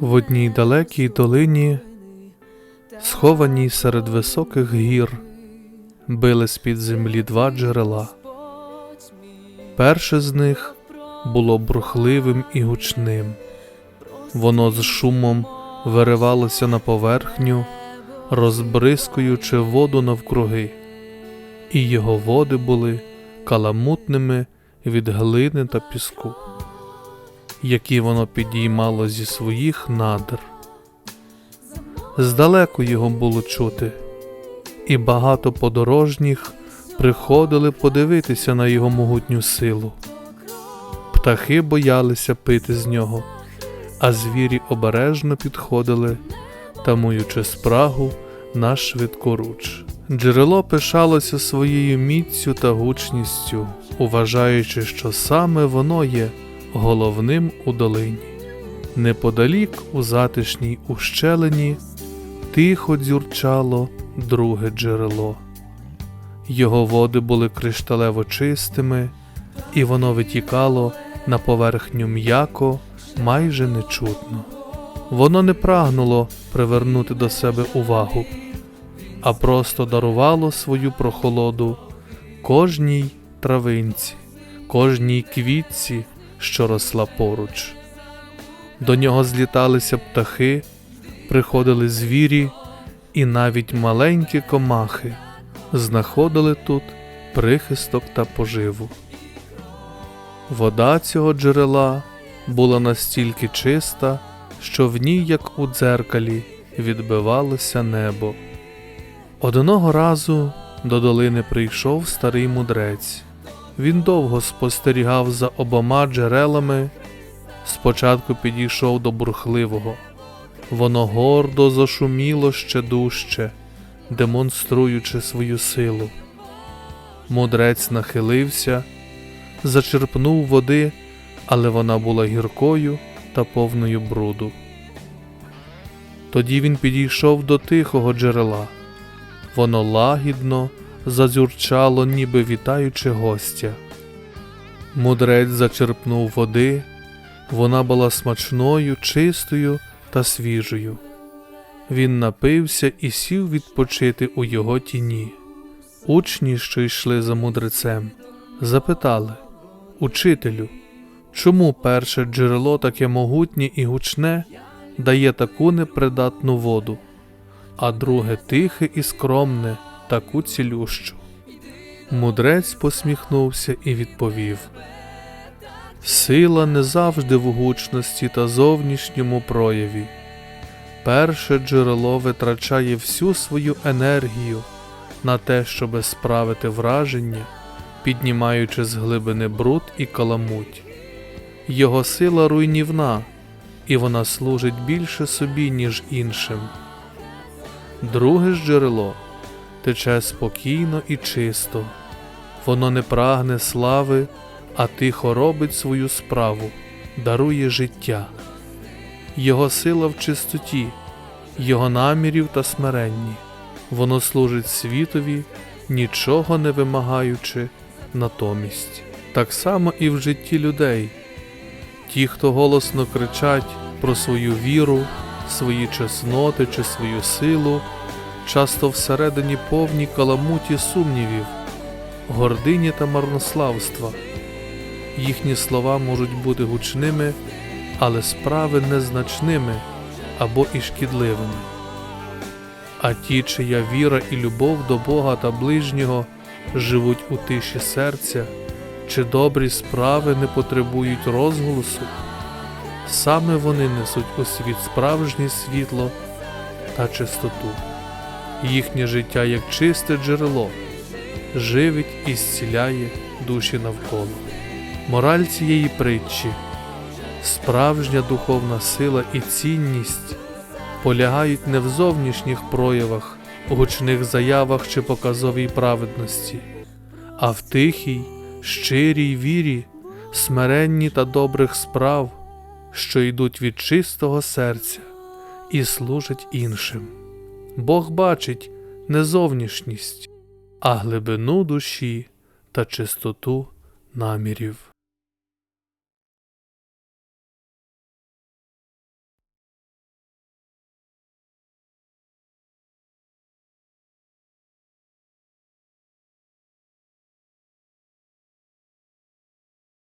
В одній далекій долині, схованій серед високих гір, били з-під землі два джерела. Перше з них було бурхливим і гучним. Воно з шумом виривалося на поверхню, розбризкуючи воду навкруги, і його води були каламутними від глини та піску які воно підіймало зі своїх надр. Здалеку його було чути, і багато подорожніх приходили подивитися на його могутню силу. Птахи боялися пити з нього, а звірі обережно підходили, тамуючи спрагу на швидкоруч. Джерело пишалося своєю міцю та гучністю, уважаючи, що саме воно є головним у долині. Неподалік у затишній ущелині тихо дзюрчало друге джерело. Його води були кришталево чистими, і воно витікало на поверхню м'яко, майже нечутно. Воно не прагнуло привернути до себе увагу, а просто дарувало свою прохолоду кожній травинці, кожній квітці, що росла поруч. До нього зліталися птахи, приходили звірі, і навіть маленькі комахи знаходили тут прихисток та поживу. Вода цього джерела була настільки чиста, що в ній, як у дзеркалі, відбивалося небо. Одного разу до долини прийшов старий мудрець. Він довго спостерігав за обома джерелами. Спочатку підійшов до бурхливого. Воно гордо зашуміло ще дужче, демонструючи свою силу. Мудрець нахилився, зачерпнув води, але вона була гіркою та повною бруду. Тоді він підійшов до тихого джерела. Воно лагідно зазюрчало, ніби вітаючи гостя. Мудрець зачерпнув води, вона була смачною, чистою та свіжою. Він напився і сів відпочити у його тіні. Учні, що йшли за мудрецем, запитали Учителю, чому перше джерело таке могутнє і гучне дає таку непридатну воду, а друге тихе і скромне, таку цілющу? Мудрець посміхнувся і відповів Сила не завжди в гучності та зовнішньому прояві. Перше джерело витрачає всю свою енергію на те, щоб справити враження, піднімаючи з глибини бруд і каламуть. Його сила руйнівна, і вона служить більше собі, ніж іншим. Друге ж джерело тече спокійно і чисто, воно не прагне слави а тихо робить свою справу, дарує життя. Його сила в чистоті, Його намірів та смиренні, воно служить світові, нічого не вимагаючи натомість. Так само і в житті людей. Ті, хто голосно кричать про свою віру, свої чесноти чи свою силу, часто всередині повні каламуті сумнівів, гордині та марнославства їхні слова можуть бути гучними, але справи незначними або і шкідливими. А ті, чия віра і любов до Бога та ближнього живуть у тиші серця, чи добрі справи не потребують розголосу, саме вони несуть у світ справжнє світло та чистоту. Їхнє життя як чисте джерело, живить і зціляє душі навколо. Мораль цієї притчі, справжня духовна сила і цінність полягають не в зовнішніх проявах, гучних заявах чи показовій праведності, а в тихій, щирій вірі, смиренні та добрих справ, що йдуть від чистого серця і служать іншим. Бог бачить не зовнішність, а глибину душі та чистоту намірів.